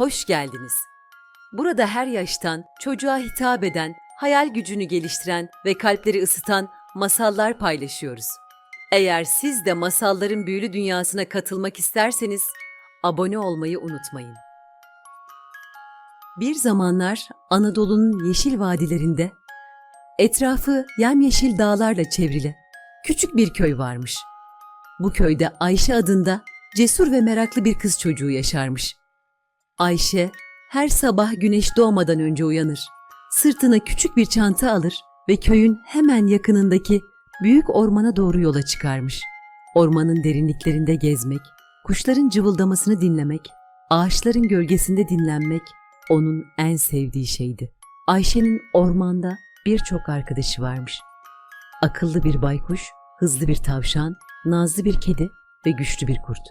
hoş geldiniz. Burada her yaştan çocuğa hitap eden, hayal gücünü geliştiren ve kalpleri ısıtan masallar paylaşıyoruz. Eğer siz de masalların büyülü dünyasına katılmak isterseniz abone olmayı unutmayın. Bir zamanlar Anadolu'nun yeşil vadilerinde etrafı yemyeşil dağlarla çevrili küçük bir köy varmış. Bu köyde Ayşe adında cesur ve meraklı bir kız çocuğu yaşarmış. Ayşe her sabah güneş doğmadan önce uyanır. Sırtına küçük bir çanta alır ve köyün hemen yakınındaki büyük ormana doğru yola çıkarmış. Ormanın derinliklerinde gezmek, kuşların cıvıldamasını dinlemek, ağaçların gölgesinde dinlenmek onun en sevdiği şeydi. Ayşe'nin ormanda birçok arkadaşı varmış. Akıllı bir baykuş, hızlı bir tavşan, nazlı bir kedi ve güçlü bir kurt.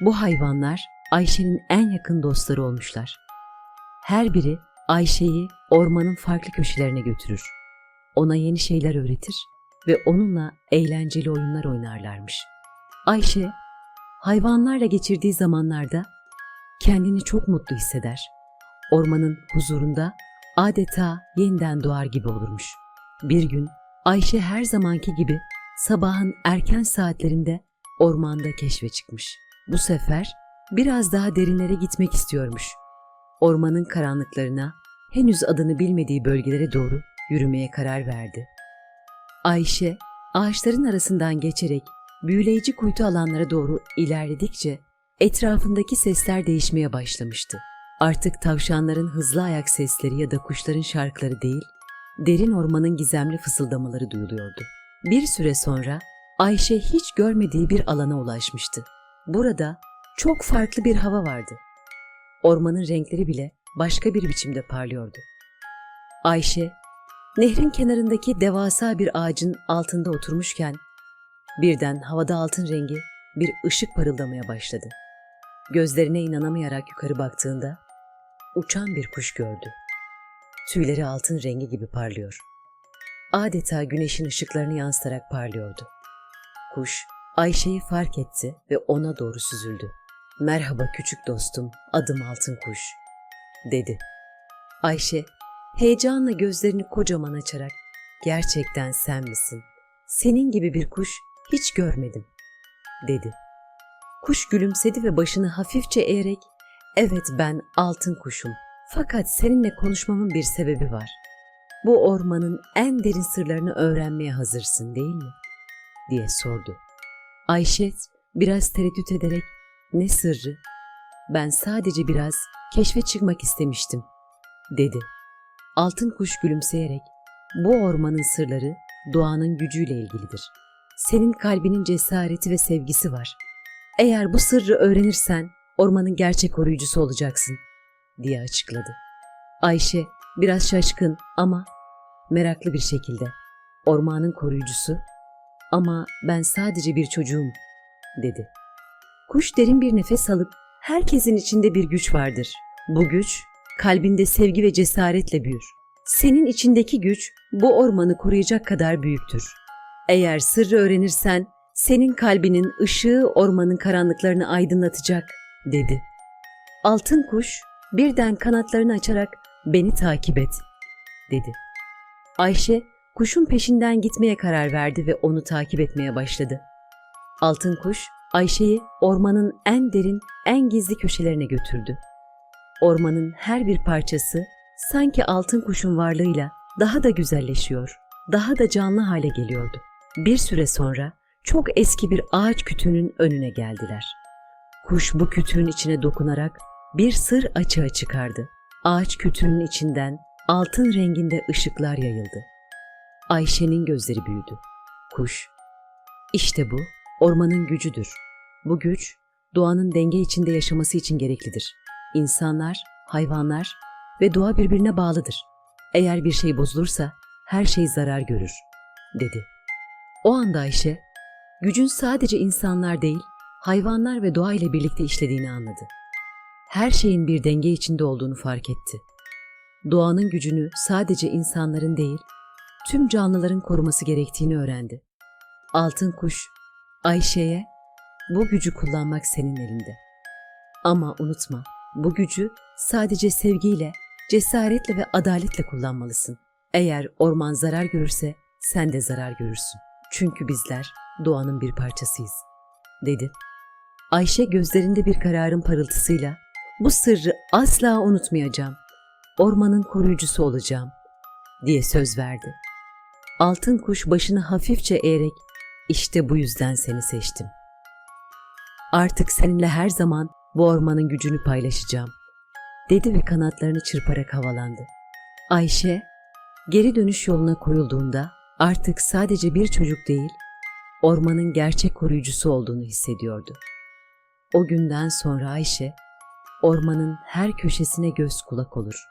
Bu hayvanlar Ayşe'nin en yakın dostları olmuşlar. Her biri Ayşe'yi ormanın farklı köşelerine götürür. Ona yeni şeyler öğretir ve onunla eğlenceli oyunlar oynarlarmış. Ayşe, hayvanlarla geçirdiği zamanlarda kendini çok mutlu hisseder. Ormanın huzurunda adeta yeniden doğar gibi olurmuş. Bir gün Ayşe her zamanki gibi sabahın erken saatlerinde ormanda keşfe çıkmış. Bu sefer biraz daha derinlere gitmek istiyormuş. Ormanın karanlıklarına, henüz adını bilmediği bölgelere doğru yürümeye karar verdi. Ayşe, ağaçların arasından geçerek büyüleyici kuytu alanlara doğru ilerledikçe etrafındaki sesler değişmeye başlamıştı. Artık tavşanların hızlı ayak sesleri ya da kuşların şarkıları değil, derin ormanın gizemli fısıldamaları duyuluyordu. Bir süre sonra Ayşe hiç görmediği bir alana ulaşmıştı. Burada çok farklı bir hava vardı. Ormanın renkleri bile başka bir biçimde parlıyordu. Ayşe, nehrin kenarındaki devasa bir ağacın altında oturmuşken birden havada altın rengi bir ışık parıldamaya başladı. Gözlerine inanamayarak yukarı baktığında uçan bir kuş gördü. Tüyleri altın rengi gibi parlıyor. Adeta güneşin ışıklarını yansıtarak parlıyordu. Kuş Ayşe'yi fark etti ve ona doğru süzüldü. Merhaba küçük dostum, adım Altın Kuş, dedi. Ayşe heyecanla gözlerini kocaman açarak, gerçekten sen misin? Senin gibi bir kuş hiç görmedim, dedi. Kuş gülümsedi ve başını hafifçe eğerek, evet ben altın kuşum fakat seninle konuşmamın bir sebebi var. Bu ormanın en derin sırlarını öğrenmeye hazırsın değil mi? diye sordu. Ayşe biraz tereddüt ederek ne sırrı? Ben sadece biraz keşfe çıkmak istemiştim, dedi. Altın kuş gülümseyerek, bu ormanın sırları doğanın gücüyle ilgilidir. Senin kalbinin cesareti ve sevgisi var. Eğer bu sırrı öğrenirsen ormanın gerçek koruyucusu olacaksın, diye açıkladı. Ayşe biraz şaşkın ama meraklı bir şekilde, ormanın koruyucusu ama ben sadece bir çocuğum, dedi. Kuş derin bir nefes alıp herkesin içinde bir güç vardır. Bu güç kalbinde sevgi ve cesaretle büyür. Senin içindeki güç bu ormanı koruyacak kadar büyüktür. Eğer sırrı öğrenirsen senin kalbinin ışığı ormanın karanlıklarını aydınlatacak, dedi. Altın kuş birden kanatlarını açarak beni takip et, dedi. Ayşe kuşun peşinden gitmeye karar verdi ve onu takip etmeye başladı. Altın kuş Ayşe'yi ormanın en derin, en gizli köşelerine götürdü. Ormanın her bir parçası sanki altın kuşun varlığıyla daha da güzelleşiyor, daha da canlı hale geliyordu. Bir süre sonra çok eski bir ağaç kütüğünün önüne geldiler. Kuş bu kütüğün içine dokunarak bir sır açığa çıkardı. Ağaç kütüğünün içinden altın renginde ışıklar yayıldı. Ayşe'nin gözleri büyüdü. Kuş, işte bu ormanın gücüdür. Bu güç doğanın denge içinde yaşaması için gereklidir. İnsanlar, hayvanlar ve doğa birbirine bağlıdır. Eğer bir şey bozulursa her şey zarar görür, dedi. O anda Ayşe, gücün sadece insanlar değil, hayvanlar ve doğa ile birlikte işlediğini anladı. Her şeyin bir denge içinde olduğunu fark etti. Doğanın gücünü sadece insanların değil, tüm canlıların koruması gerektiğini öğrendi. Altın kuş, Ayşe'ye bu gücü kullanmak senin elinde. Ama unutma, Bu gücü sadece sevgiyle, cesaretle ve adaletle kullanmalısın. Eğer orman zarar görürse sen de zarar görürsün. Çünkü bizler doğanın bir parçasıyız, dedi. Ayşe gözlerinde bir kararın parıltısıyla bu sırrı asla unutmayacağım. Ormanın koruyucusu olacağım diye söz verdi. Altın kuş başını hafifçe eğerek işte bu yüzden seni seçtim. Artık seninle her zaman bu ormanın gücünü paylaşacağım dedi ve kanatlarını çırparak havalandı. Ayşe geri dönüş yoluna koyulduğunda artık sadece bir çocuk değil, ormanın gerçek koruyucusu olduğunu hissediyordu. O günden sonra Ayşe ormanın her köşesine göz kulak olur.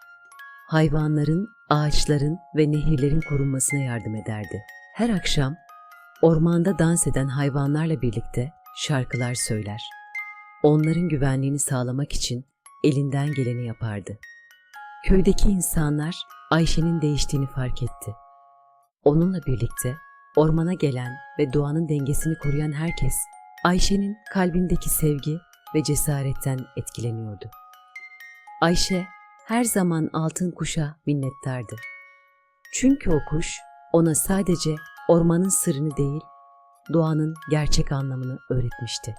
Hayvanların, ağaçların ve nehirlerin korunmasına yardım ederdi. Her akşam ormanda dans eden hayvanlarla birlikte şarkılar söyler. Onların güvenliğini sağlamak için elinden geleni yapardı. Köydeki insanlar Ayşe'nin değiştiğini fark etti. Onunla birlikte ormana gelen ve doğanın dengesini koruyan herkes Ayşe'nin kalbindeki sevgi ve cesaretten etkileniyordu. Ayşe her zaman altın kuşa minnettardı. Çünkü o kuş ona sadece ormanın sırrını değil, doğanın gerçek anlamını öğretmişti.